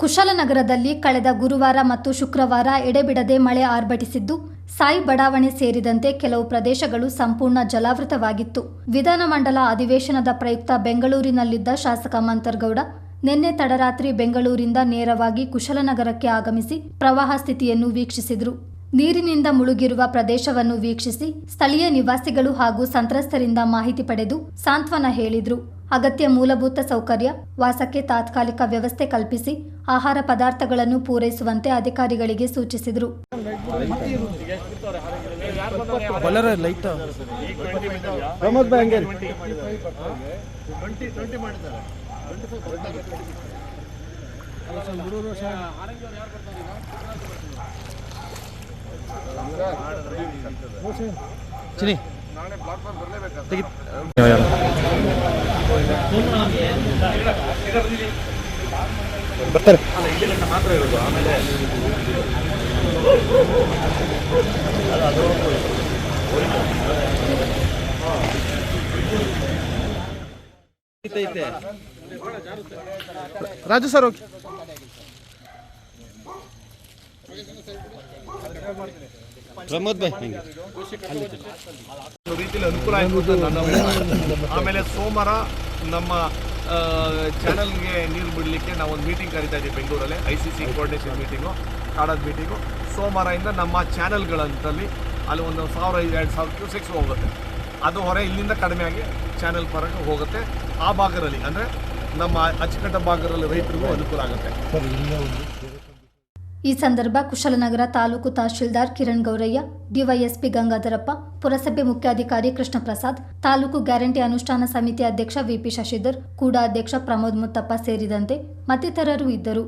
ಕುಶಾಲನಗರದಲ್ಲಿ ಕಳೆದ ಗುರುವಾರ ಮತ್ತು ಶುಕ್ರವಾರ ಎಡೆಬಿಡದೆ ಮಳೆ ಆರ್ಭಟಿಸಿದ್ದು, ಸಾಯಿ ಬಡಾವಣೆ ಸೇರಿದಂತೆ ಕೆಲವು ಪ್ರದೇಶಗಳು ಸಂಪೂರ್ಣ ಜಲಾವೃತವಾಗಿತ್ತು. ವಿಧಾನಮಂಡಲ ಅಧಿವೇಶನದ ಪ್ರಯುಕ್ತ ಬೆಂಗಳೂರಿನಲ್ಲಿದ್ದ ಶಾಸಕ ಮಂತರ್ಗೌಡ, ನಿನ್ನೆ ತಡರಾತ್ರಿ ಬೆಂಗಳೂರಿಂದ ನೇರವಾಗಿ ಕುಶಲನಗರಕ್ಕೆ ಆಗಮಿಸಿ ಪ್ರವಾಹ ಸ್ಥಿತಿಯನ್ನು ವೀಕ್ಷಿಸಿದರು. ನೀರಿನಿಂದ ಮುಳುಗಿರುವ ಪ್ರದೇಶವನ್ನು ವೀಕ್ಷಿಸಿ ಸ್ಥಳೀಯ ನಿವಾಸಿಗಳು ಹಾಗೂ ಸಂತ್ರಸ್ತರಿಂದ ಮಾಹಿತಿ ಪಡೆದು ಸಾಂತ್ವನ ಹೇಳಿದ್ರು. ಅಗತ್ಯ ಮೂಲಭೂತ ಸೌಕರ್ಯ ವಾಸಕ್ಕೆ ತಾತ್ಕಾಲಿಕ ವ್ಯವಸ್ಥೆ ಕಲ್ಪಿಸಿ ಆಹಾರ ಪದಾರ್ಥಗಳನ್ನು ಪೂರೈಸುವಂತೆ ಅಧಿಕಾರಿಗಳಿಗೆ ಸೂಚಿಸಿದರು. ಬಲ್ಲರ ಲೈಟ್ ಪ್ರಮೋದ್ ಭಾಯ್ ಹಂಗೆ ಚಿನಿ ಬರ್ತಾರೆ. Raju sir, okay. ಪ್ರಮೋದ್ ರೀತಿಯಲ್ಲಿ ಅನುಕೂಲ ಆಯಿತು ಆಮೇಲೆ ಸೋಮವಾರ ನಮ್ಮ ಚಾನಲ್ಗೆ ನೀರು ಬಿಡಲಿಕ್ಕೆ ನಾವು ಒಂದು ಮೀಟಿಂಗ್ ಕರಿತಾ ಇದ್ದೀವಿ ಬೆಂಗಳೂರಲ್ಲಿ I C C coordination meeting ಕಾಡದ meeting ಸೋಮವಾರದಿಂದ ನಮ್ಮ ಚಾನಲ್ಗಳಂತಲ್ಲಿ ಅಲ್ಲಿ ಒಂದು ಸಾವಿರ ಎರಡು ಸಾವಿರ ಕ್ಯೂಸೆಕ್ಸ್ ಹೋಗುತ್ತೆ. ಅದು ಹೊರ ಇಲ್ಲಿಂದ ಕಡಿಮೆ ಆಗಿ ಚಾನಲ್ ಪರಕ್ಕೆ ಹೋಗುತ್ತೆ. ಆ ಭಾಗದಲ್ಲಿ ಅಂದರೆ ನಮ್ಮ ಅಚ್ಚುಕಟ್ಟ ಭಾಗದಲ್ಲಿ ರೈತರಿಗೂ ಅನುಕೂಲ ಆಗುತ್ತೆ. ಈ ಸಂದರ್ಭ ಕುಶಲನಗರ ತಾಲೂಕು ತಹಶೀಲ್ದಾರ್ ಕಿರಣ್ ಗೌರಯ್ಯ, ಡಿವೈಎಸ್ಪಿ ಗಂಗಾಧರಪ್ಪ, ಪುರಸಭೆ ಮುಖ್ಯಾಧಿಕಾರಿ ಕೃಷ್ಣ ಪ್ರಸಾದ್ ತಾಲೂಕು ಗ್ಯಾರಂಟಿ ಅನುಷ್ಠಾನ ಸಮಿತಿ ಅಧ್ಯಕ್ಷ ವಿಪಿ ಶಶಿಧರ್, ಕೂಡ ಅಧ್ಯಕ್ಷ ಪ್ರಮೋದ್ ಮುತ್ತಪ್ಪ ಸೇರಿದಂತೆ ಮತ್ತಿತರರು ಇದ್ದರು.